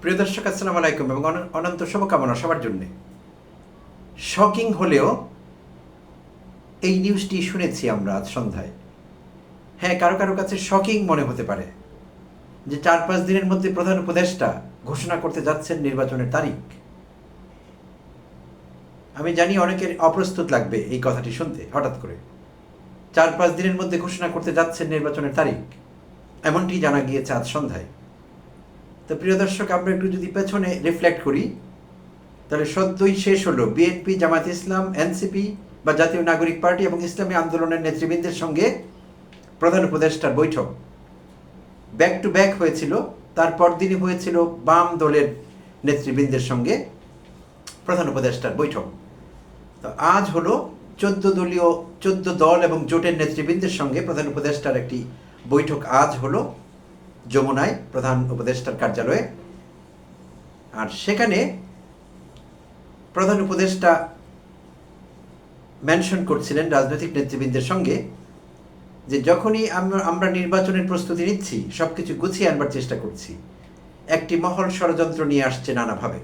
প্রিয় দর্শক, আসসালামু আলাইকুম এবং অন- অনন্ত শুভকামনা সবার জন্যে। শকিং হলেও এই নিউজটি শুনেছি আমরা আজ সন্ধ্যায়। হ্যাঁ কারও কারও কাছে শকিং মনে হতে পারে যে চার পাঁচ দিনের মধ্যে প্রধান উপদেষ্টা ঘোষণা করতে যাচ্ছেন নির্বাচনের তারিখ। আমি জানি অনেকের অপ্রস্তুত লাগবে এই কথাটি শুনতে, হঠাৎ করে। চার পাঁচ দিনের মধ্যে ঘোষণা করতে যাচ্ছেন নির্বাচনের তারিখ, এমনটি জানা গিয়েছে আজ সন্ধ্যায়। তো প্রিয় দর্শক, আমরা একটু যদি পেছনে রিফ্লেক্ট করি, তাহলে সদ্যই শেষ হলো বিএনপি জামাত ইসলাম এনসিপি বা জাতীয় নাগরিক পার্টি এবং ইসলামী আন্দোলনের নেতৃবৃন্দের সঙ্গে প্রধান উপদেষ্টার বৈঠক। ব্যাক টু ব্যাক হয়েছিল, তারপর দিনই হয়েছিল বাম দলের নেতৃবৃন্দের সঙ্গে প্রধান উপদেষ্টার বৈঠক। তো আজ হলো চোদ্দ দলীয়, চোদ্দ দল এবং জোটের নেতৃবৃন্দের সঙ্গে প্রধান উপদেষ্টার একটি বৈঠক। আজ হলো যমুনায় প্রধান উপদেষ্টার কার্যালয়ে। আর সেখানে প্রধান উপদেষ্টা মেনশন করছিলেন রাজনৈতিক নেতৃবৃন্দের সঙ্গে যে যখনই আমরা নির্বাচনের প্রস্তুতি নিচ্ছি সব কিছু গুছিয়ে আনবার চেষ্টা করছি। একটি মহল ষড়যন্ত্র নিয়ে আসছে নানাভাবে।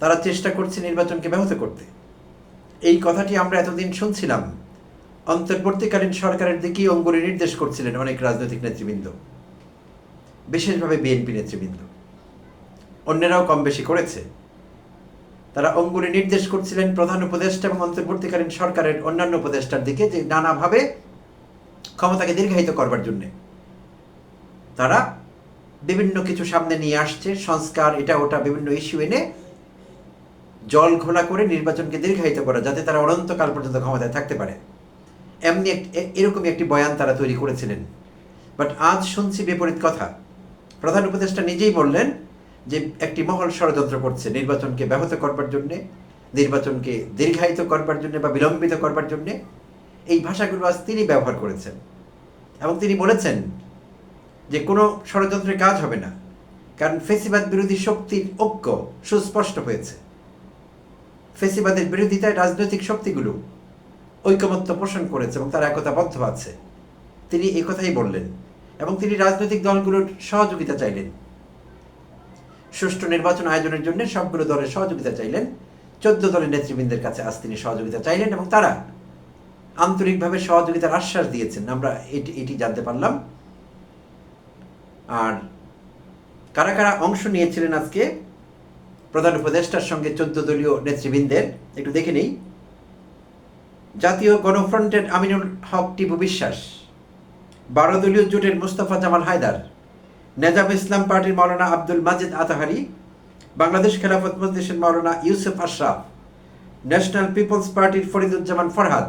তারা চেষ্টা করছে নির্বাচনকে ব্যাহত করতে। এই কথাটি আমরা এতদিন শুনছিলাম। অন্তর্বর্তীকালীন সরকারের দিকেই অঙ্গুলি নির্দেশ করছিলেন অনেক রাজনৈতিক নেতৃবৃন্দ। বিশেষভাবে বিএনপি নেতৃবৃন্দ। অন্যরাও কম বেশি করেছে। তারা অঙ্গুলি নির্দেশ করছিলেন প্রধান উপদেষ্টা এবং অন্তর্বর্তীকালীন সরকারের অন্যান্য উপদেষ্টার দিকে যে নানাভাবে ক্ষমতাকে দীর্ঘায়িত করবার জন্যে। তারা বিভিন্ন কিছু সামনে নিয়ে আসছে, সংস্কার, এটা ওটা বিভিন্ন ইস্যু এনে জল ঘোলা করে নির্বাচনকে দীর্ঘায়িত করা যাতে তারা অনন্তকাল পর্যন্ত ক্ষমতায় থাকতে পারে। এমনি এরকমই একটি বয়ান তারা তৈরি করেছিলেন। বাট আজ শুনছি বিপরীত কথা। প্রধান উপদেষ্টা নিজেই বললেন যে একটি মহল ষড়যন্ত্র করছে, নির্বাচনকে ব্যাহত করবার জন্যে, নির্বাচনকে দীর্ঘায়িত করবার জন্যে বা বিলম্বিত করবার জন্যে এই ভাষাগুলো আজ তিনি ব্যবহার করেছেন। এবং তিনি বলেছেন যে কোনো ষড়যন্ত্রের কাজ হবে না, কারণ ফেসিবাদ বিরোধী শক্তির ঐক্য সুস্পষ্ট হয়েছে। ফেসিবাদের বিরোধিতায় রাজনৈতিক শক্তিগুলো ঐকমত্য পোষণ করেছে এবং তারা একতাবদ্ধ আছে। তিনি কথাই বললেন। এবং তিনি রাজনৈতিক দলগুলোর সহযোগিতা চাইলেন। সুষ্ঠু নির্বাচন আয়োজনের জন্য সবগুলো দলের সহযোগিতা চাইলেন। চোদ্দ দলের নেতৃবৃন্দের কাছে আজ তিনি সহযোগিতা চাইলেন এবং তারা আন্তরিকভাবে সহযোগিতার আশ্বাস দিয়েছেন। আমরা এটি এটি জানতে পারলাম। আর কারা কারা অংশ নিয়েছিলেন আজকে? প্রধান উপদেষ্টার সঙ্গে চোদ্দ দলীয় নেতৃবৃন্দের, একটু দেখে নেই। জাতীয় গণফ্রন্টের আমিনুল হক টিপু বিশ্বাস। বারো দলীয় জোটের মুস্তফা জামাল হায়দার, নেজাম ইসলাম পার্টির মাওলানা আব্দুল মাজিদ আতাহারি, বাংলাদেশ খেলাফত মজলিসের মাওলানা ইউসুফ আশরাফ, ন্যাশনাল পিপলস পার্টির ফরিদুজ্জামান ফরহাদ,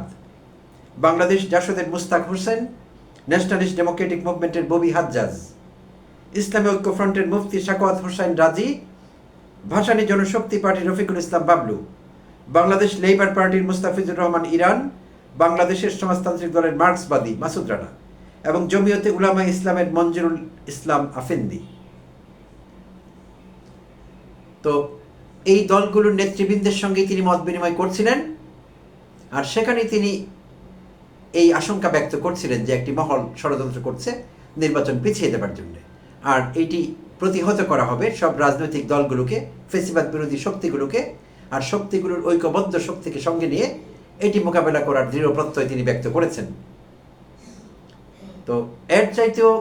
বাংলাদেশ জাসদের মুস্তাক হোসেন, ন্যাশনালিস্ট ডেমোক্রেটিক মুভমেন্টের ববি হাজ্জাজ, ইসলামী ঐক্য ফ্রন্টের মুফতি শাকওয়াত হোসেন রাজি, ভাসানী জনশক্তি পার্টির রফিকুল ইসলাম বাবলু, বাংলাদেশ লেবার পার্টির মুস্তাফিজুর রহমান ইরান, বাংলাদেশের সমাজতান্ত্রিক দলের মার্ক্সবাদী মাসুদ রানা। এবং জমিয়তে উলামা ইসলামের মঞ্জুরুল ইসলাম আফেন্দি। তো এই দলগুলোর নেতৃবৃন্দের সঙ্গে তিনি মত বিনিময় করছিলেন, আর সেখানে তিনি এই আশঙ্কা ব্যক্ত করছিলেন যে একটি মহল ষড়যন্ত্র করছে নির্বাচন পিছিয়ে দেবার জন্য। আর এটি প্রতিহত করা হবে সব রাজনৈতিক দলগুলোকে, ফেসিবাদ বিরোধী শক্তিগুলোকে, আর শক্তিগুলোর ঐক্যবদ্ধ শক্তিকে সঙ্গে নিয়ে এটি মোকাবেলা করার দৃঢ় প্রত্যয় তিনি ব্যক্ত করেছেন। তো এর চাইতেও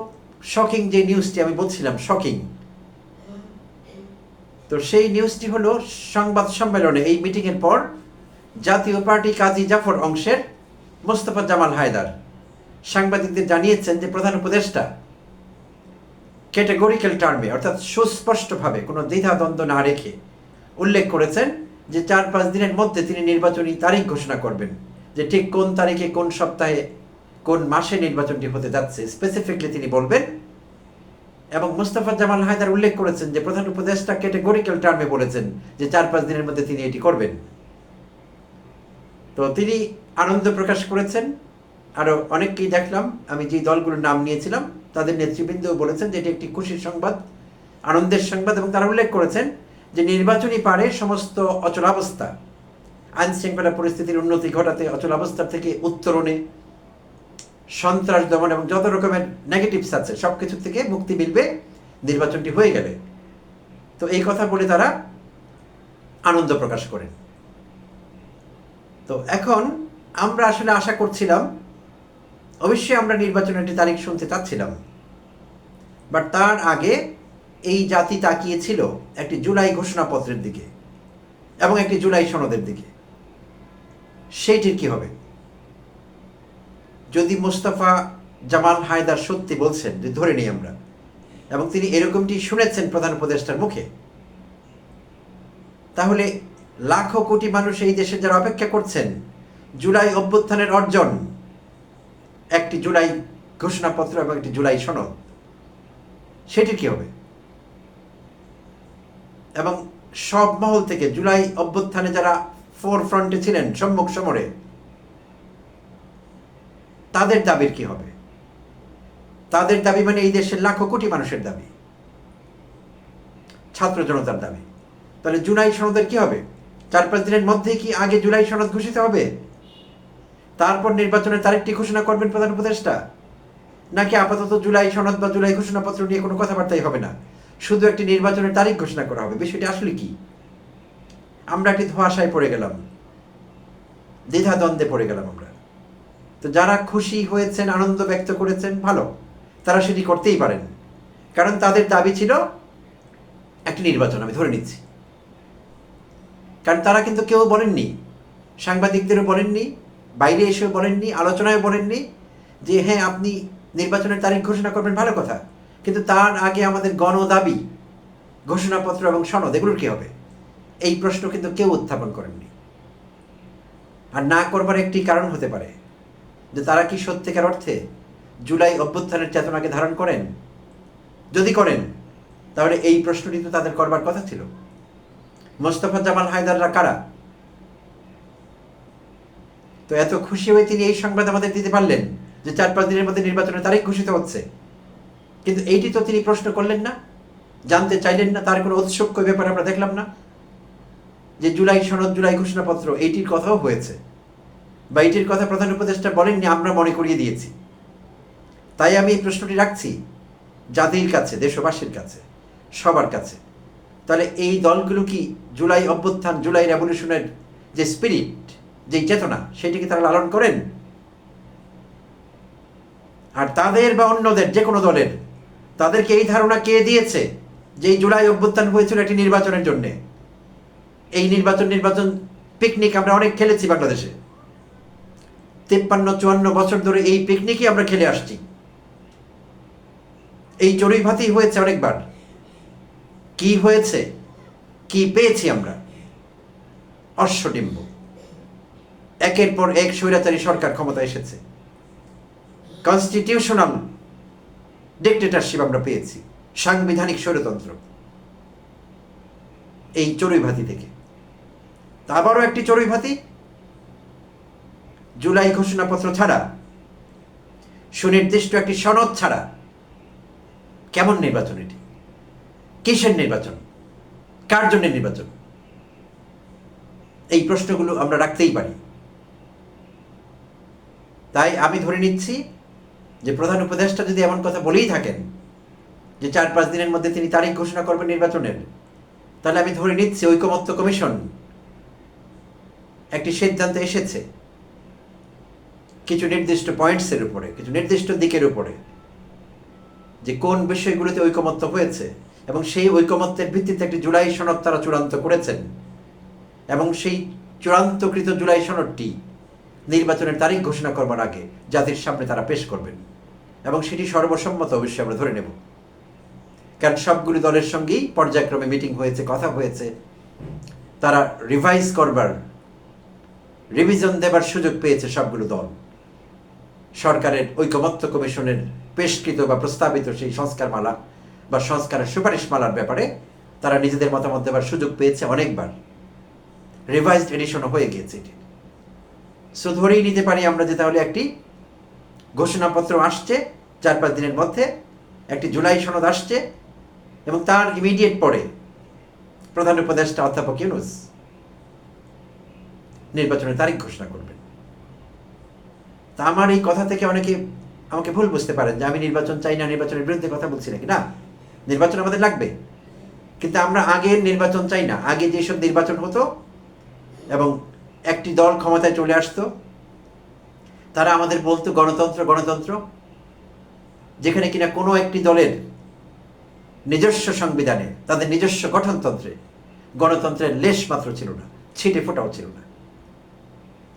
শকিং যে নিউজটি আমি বলছিলাম শকিং তো সেই নিউজটি হলো সংবাদ সম্মেলনে এই মিটিংয়ের পর জাতীয় পার্টি কাজী জাফর অংশের মোস্তফা জামাল হায়দার সাংবাদিকদের জানিয়েছেন যে প্রধান উপদেষ্টা ক্যাটেগরিক্যাল টার্মে অর্থাৎ সুস্পষ্টভাবে কোনো দ্বিধাদ্বন্দ্ব না রেখে উল্লেখ করেছেন যে চার পাঁচ দিনের মধ্যে তিনি নির্বাচনী তারিখ ঘোষণা করবেন, যে ঠিক কোন তারিখে কোন সপ্তাহে কোন মাসে নির্বাচনটি হতে যাচ্ছে স্পেসিফিকলি তিনি বলবেন, এবং মুস্তাফা জামাল হায়দার উল্লেখ করেছেন যে প্রধান উপদেষ্টা ক্যাটেগরিক্যাল টার্মে বলেছেন যে চার পাঁচ দিনের মধ্যে তিনি এটি করবেন। তো তিনি আনন্দ প্রকাশ করেছেন। আরও অনেককেই দেখলাম, আমি যে দলগুলোর নাম নিয়েছিলাম, তাদের নেতৃবৃন্দও বলেছেন যে এটি একটি খুশির সংবাদ, আনন্দের সংবাদ, এবং তারা উল্লেখ করেছেন যে নির্বাচনী পারে সমস্ত অচলাবস্থা। আইন শৃঙ্খলা পরিস্থিতির উন্নতি ঘটাতে অচলাবস্থা থেকে উত্তরণে সন্ত্রাস দমন এবং যত রকমের নেগেটিভস আছে সব কিছু থেকে মুক্তি মিলবে, নির্বাচনটি হয়ে গেলে। তো এই কথা বলে তারা আনন্দ প্রকাশ করেন। তো এখন আমরা আসলে আশা করছিলাম, অবশ্যই আমরা নির্বাচনের একটি তারিখ শুনতে চাচ্ছিলাম। বাট তার আগে এই জাতি তাকিয়েছিল একটি জুলাই ঘোষণাপত্রের দিকে এবং একটি জুলাই সনদের দিকে। সেইটির কি হবে? যদি মোস্তফা জামাল হায়দার সত্যি বলছেন, যে ধরে নিই আমরা, এবং তিনি এরকমটি শুনেছেন প্রধান উপদেষ্টার মুখে, তাহলে লাখো কোটি মানুষ এই দেশে যারা অপেক্ষা করছেন, জুলাই অভ্যুত্থানের অর্জন, একটি জুলাই ঘোষণাপত্র এবং একটি জুলাই সনদ সেটির কি হবে? এবং সব মহল থেকে জুলাই অভ্যুত্থানে যারা ফোর ফ্রন্টে ছিলেন, সম্মুখ সমরে তাদের দাবির কি হবে? তাদের দাবি মানে এই দেশের লাখো কোটি মানুষের দাবি। ছাত্র জনতার দাবি। তাহলে জুলাই সনদের কি হবে? চার পাঁচ দিনের মধ্যেই কি আগে জুলাই সনদ ঘোষিত হবে? তারপর নির্বাচনের তারিখটি ঘোষণা করবেন প্রধান উপদেষ্টা? নাকি আপাতত জুলাই সনদ বা জুলাই ঘোষণাপত্র নিয়ে কোনো কথাবার্তাই হবে না? শুধু একটি নির্বাচনের তারিখ ঘোষণা করা হবে। বিষয়টি আসলে কি? আমরা একটি ধোঁয়াশায় পড়ে গেলাম। দ্বিধা দ্বন্দ্বে পড়ে গেলাম আমরা। তো যারা খুশি হয়েছেন, আনন্দ ব্যক্ত করেছেন, ভালো। তারা সেটি করতেই পারেন। কারণ তাদের দাবি ছিল, একটি নির্বাচন আমি ধরে নিচ্ছি। কারণ তারা কিন্তু কেউ বলেননি, সাংবাদিকদেরও বলেননি, বাইরে এসেও বলেননি আলোচনায় বলেননি যে হ্যাঁ আপনি নির্বাচনের তারিখ ঘোষণা করবেন, ভালো কথা। কিন্তু তার আগে আমাদের গণ দাবি ঘোষণাপত্র এবং সনদ, এগুলোর কি হবে? এই প্রশ্ন কিন্তু কেউ উত্থাপন করেননি। আর না করবার একটি কারণ হতে পারে। যে তারা কি সত্যিকার অর্থে জুলাই অভ্যুত্থানের চেতনাকে ধারণ করেন? যদি করেন, তাহলে এই প্রশ্নটি তো তাদের করবার কথা ছিল। মোস্তফা জামাল হায়দাররা কারা? তো এত খুশি হয়ে তিনি এই সংবাদ আমাদের দিতে পারলেন যে চার পাঁচ দিনের মধ্যে নির্বাচনের তারিখ ঘোষিত হচ্ছে। কিন্তু এইটি তো তিনি প্রশ্ন করলেন না, জানতে চাইলেন না, তার কোনো ঔৎসুক্য ব্যাপারে আমরা দেখলাম না। যে জুলাই সনদ, জুলাই ঘোষণাপত্র, এইটির কথাও হয়েছে। বা এইটির কথা প্রধান উপদেষ্টা বলেননি, আমরা মনে করিয়ে দিয়েছি। তাই আমি এই প্রশ্নটি রাখছি, জাতির কাছে, দেশবাসীর কাছে, সবার কাছে। তাহলে এই দলগুলো কি জুলাই অভ্যুত্থান, জুলাই রেভলিউশনের যে স্পিরিট যে চেতনা, সেটিকে তারা লালন করেন? আর তাদের বা অন্যদের, যে কোনো দলের, তাদেরকে এই ধারণা কে দিয়েছে যে এই জুলাই অভ্যুত্থান হয়েছিল একটি নির্বাচনের জন্য? এই নির্বাচন নির্বাচন পিকনিক আমরা অনেক খেলেছি বাংলাদেশে। তিপ্পান্ন, চুয়ান্ন বছর ধরে এই পিকনিকই আমরা খেলে আসছি। এই চড়ুই ভাতি হয়েছে অনেকবার। কি হয়েছে? কি পেয়েছি আমরা? অশ্বডিম্ব। একের পর এক স্বৈরাচারী সরকার ক্ষমতা এসেছে। কনস্টিটিউশনাল ডিক্টেটারশিপ আমরা পেয়েছি। সাংবিধানিক স্বৈরতন্ত্র। এই চড়ুই ভাতি থেকে। আবারও একটি চড়ুই ভাতি জুলাই ঘোষণাপত্র ছাড়া, সুনির্দিষ্ট একটি সনদ ছাড়া কেমন নির্বাচন এটি? কিসের নির্বাচন? কার জন্য নির্বাচন? এই প্রশ্নগুলো আমরা রাখতেই পারি। তাই আমি ধরে নিচ্ছি যে প্রধান উপদেষ্টা যদি এমন কথা বলেই থাকেন যে চার পাঁচ দিনের মধ্যে তিনি তারিখ ঘোষণা করবেন নির্বাচনের, তাহলে আমি ধরে নিচ্ছি ঐকমত্য কমিশন একটি সিদ্ধান্ত এসেছে। কিছু নির্দিষ্ট পয়েন্টসের উপরে, কিছু নির্দিষ্ট দিকের উপরে, যে কোন বিষয়গুলোতে ঐকমত্য হয়েছে এবং সেই ঐকমত্যের ভিত্তিতে একটি জুলাই সনদ তারা চূড়ান্ত করেছেন এবং সেই চূড়ান্তকৃত জুলাই সনদটি নির্বাচনের তারিখ ঘোষণা করবার আগে জাতির সামনে তারা পেশ করবেন এবং সেটি সর্বসম্মত অবশ্যই আমরা ধরে নেব। কারণ সবগুলি দলের সঙ্গেই পর্যায়ক্রমে মিটিং হয়েছে, কথা হয়েছে। তারা রিভাইজ করবার রিভিশন দেবার সুযোগ পেয়েছে সবগুলো দল। সরকারের ঐকমত্য কমিশনের পেশকৃত বা প্রস্তাবিত সেই সংস্কারমালা বা সংস্কারের সুপারিশমালার ব্যাপারে তারা নিজেদের মতামত দেওয়ার সুযোগ পেয়েছে অনেকবার। রিভাইজড এডিশনও হয়ে গিয়েছে এটি। সো ধরেই নিতে পারি আমরা যে তাহলে একটি ঘোষণাপত্র আসছে, চার পাঁচ দিনের মধ্যে, একটি জুলাই সনদ আসছে এবং তার ইমিডিয়েট পরে প্রধান উপদেষ্টা অধ্যাপক ইউনুস নির্বাচনের তারিখ ঘোষণা করবেন। তা আমার এই কথা থেকে অনেকে আমাকে ভুল বুঝতে পারেন যে আমি নির্বাচন চাই না, নির্বাচনের বিরুদ্ধে কথা বলছি নাকি? না, নির্বাচন আমাদের লাগবে। কিন্তু আমরা আগের নির্বাচন চাই না। আগে যেসব নির্বাচন হতো এবং একটি দল ক্ষমতায় চলে আসতো, তারা আমাদের বলতো গণতন্ত্র গণতন্ত্র, যেখানে কিনা কোনো একটি দলের নিজস্ব সংবিধানে, তাদের নিজস্ব গঠনতন্ত্রে গণতন্ত্রের লেশ মাত্র ছিল না, ছিটে ফোটাও ছিল না।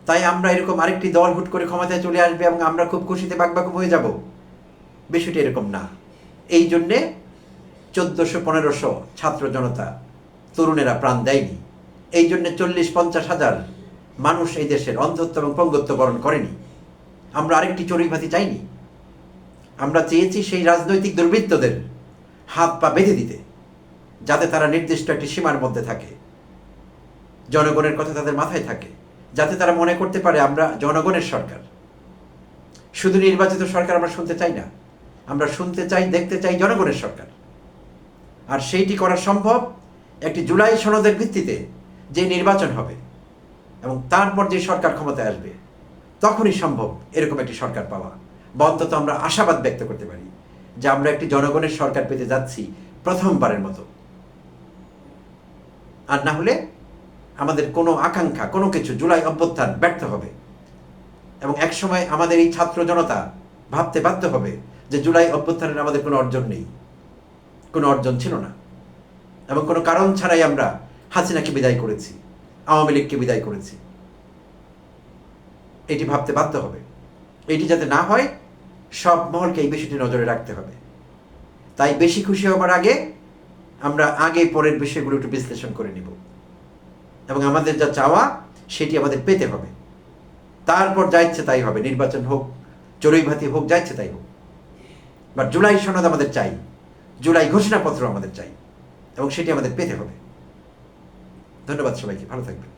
তাই আমরা এরকম আরেকটি দল হুট করে ক্ষমতায় চলে আসবে এবং আমরা খুব খুশিতে বাকবাকুম হয়ে যাব। বিষয়টি এরকম না। এই জন্যে চোদ্দোশো পনেরোশো ছাত্র জনতা তরুণেরা প্রাণ দেয়নি। এই জন্যে চল্লিশ পঞ্চাশ হাজার মানুষ এই দেশের অন্ধত্ব এবং পঙ্গত্ব বরণ করেনি। আমরা আরেকটি চড়ুইভাতি চাইনি। আমরা চেয়েছি সেই রাজনৈতিক দুর্বৃত্তদের হাত পা বেঁধে দিতে, যাতে তারা নির্দিষ্ট একটি সীমার মধ্যে থাকে। জনগণের কথা তাদের মাথায় থাকে। যাতে তারা মনে করতে পারে আমরা জনগণের সরকার। শুধু নির্বাচিত সরকার আমরা শুনতে চাই না, আমরা শুনতে চাই, দেখতে চাই জনগণের সরকার। আর সেইটি করা সম্ভব একটি জুলাই সনদের ভিত্তিতে যে নির্বাচন হবে এবং তারপর যে সরকার ক্ষমতায় আসবে, তখনই সম্ভব এরকম একটি সরকার পাওয়া। বা অন্তত আমরা আশাবাদ ব্যক্ত করতে পারি যে আমরা একটি জনগণের সরকার পেতে যাচ্ছি প্রথমবারের মতো। আর না হলে আমাদের কোনো আকাঙ্ক্ষা, কোনো কিছু জুলাই অভ্যুত্থান ব্যর্থ হবে। এবং একসময় আমাদের এই ছাত্র জনতা ভাবতে বাধ্য হবে যে জুলাই অভ্যুত্থানের আমাদের কোনো অর্জন নেই, কোনো অর্জন ছিল না। এবং কোনো কারণ ছাড়াই আমরা হাসিনাকে বিদায় করেছি, আওয়ামী লীগকে বিদায় করেছি। এটি ভাবতে বাধ্য হবে। এটি যাতে না হয়, সব মহলকে এই বিষয়টি নজরে রাখতে হবে। তাই বেশি খুশি হবার আগে আমরা আগে পরের বিষয়গুলো একটু বিশ্লেষণ করে নিব। এবং আমাদের যা চাওয়া, সেটি আমাদের পেতে হবে। তারপর যা ইচ্ছে তাই হবে, নির্বাচন হোক, চড়ুইভাতি হোক, যা ইচ্ছে তাই হোক। বা জুলাই সনদ আমাদের চাই, জুলাই ঘোষণাপত্র আমাদের চাই, এবং সেটি আমাদের পেতে হবে। ধন্যবাদ সবাইকে, ভালো থাকবেন।